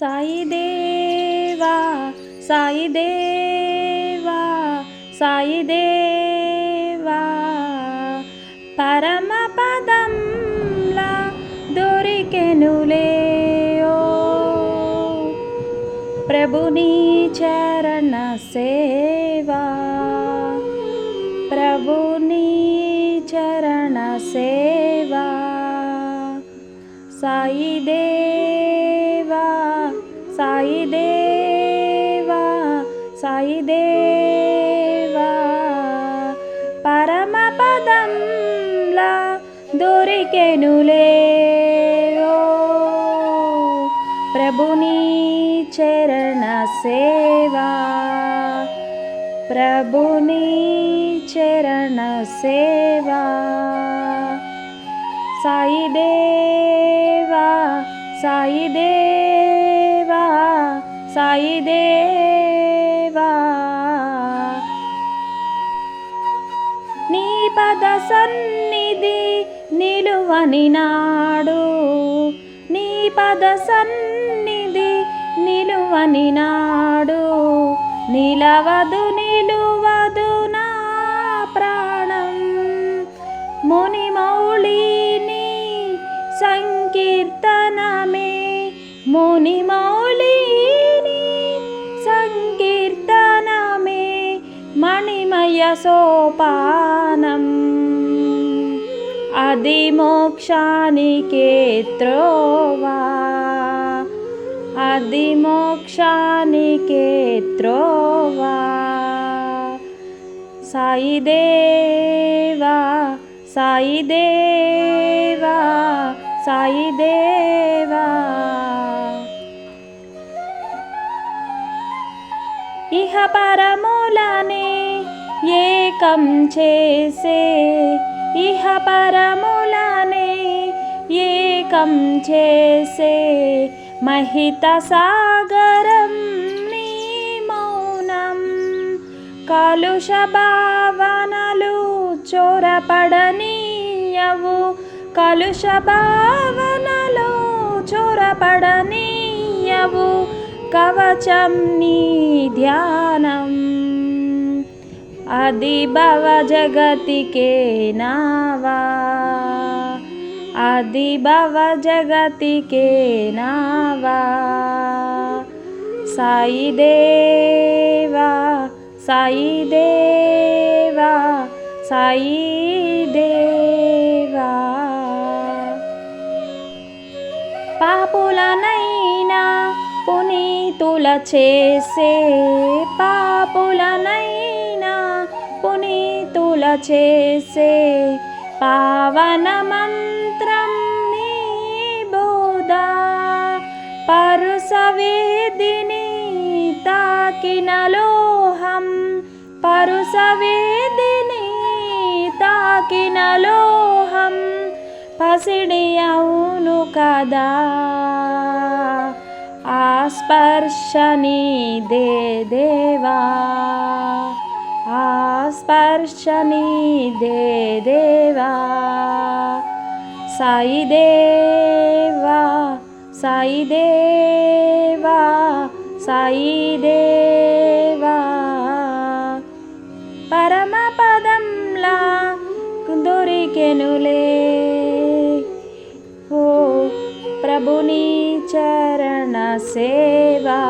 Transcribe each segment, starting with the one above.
సాయి దేవా సాయి దేవా సాయి దేవా. పరమ పదంలా దొరికెనులే ప్రభుని చరణ సేవా. ప్రభుని చరణ సేవా. సాయి దేవా సాయి దేవా సాయి దేవా పరమ పదంలా దొరికెనులే ప్రభుని చరణ సేవా ప్రభుని చరణ సేవా. సాయి దేవా సాయి దేవా సాయి దేవా. నీ పద సన్నిధి నిలువని నాడు నీ పద సన్నిధి నిలువని నాడు నిలవదు నిలువదు నా ప్రాణం. ముని మౌళిని సంకీర్తనమే ముని మౌ సోపానం అది మోక్షానికే త్రోవా అది మోక్షానికే త్రోవా సాయిదేవా సాయిదేవా సాయి ఇహ పరములనే ఏకం చేసే ఇహ పరములనే ఏకం చేసే మహిత సాగరం నీ మౌనం. కలుష భావనలు చొరపడనీయవు. కలుష భావనలు చొరపడనీయవు. కవచం నీ ధ్యానం. అది భవ జగతికే నావా. అది భవ జగతికే నావా. సాయి దేవా సాయి దేవా సాయి దేవా. పాపులనైనా పునీతుల చేసే పాపులనైనా పునీతుల చేసే పావన మంత్రం నీ బోధ. పరుసవేదిని తాకిన లోహం పరుసవేదిని తాకిన లోహం పసిడి అవును కదా. ఆ స్పర్శని దే దేవా. ఆ స్పర్శని దే దేవా. సాయి దేవా సాయి దేవా సాయి దేవా. పరమ పదంలా దొరికెనులే. ఓ ప్రభుని చరణ సేవా.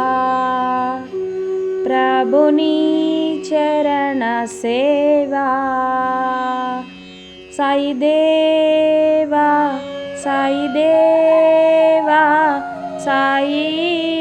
ప్రభుని चरणसेवा। साई देवा साई देवा साई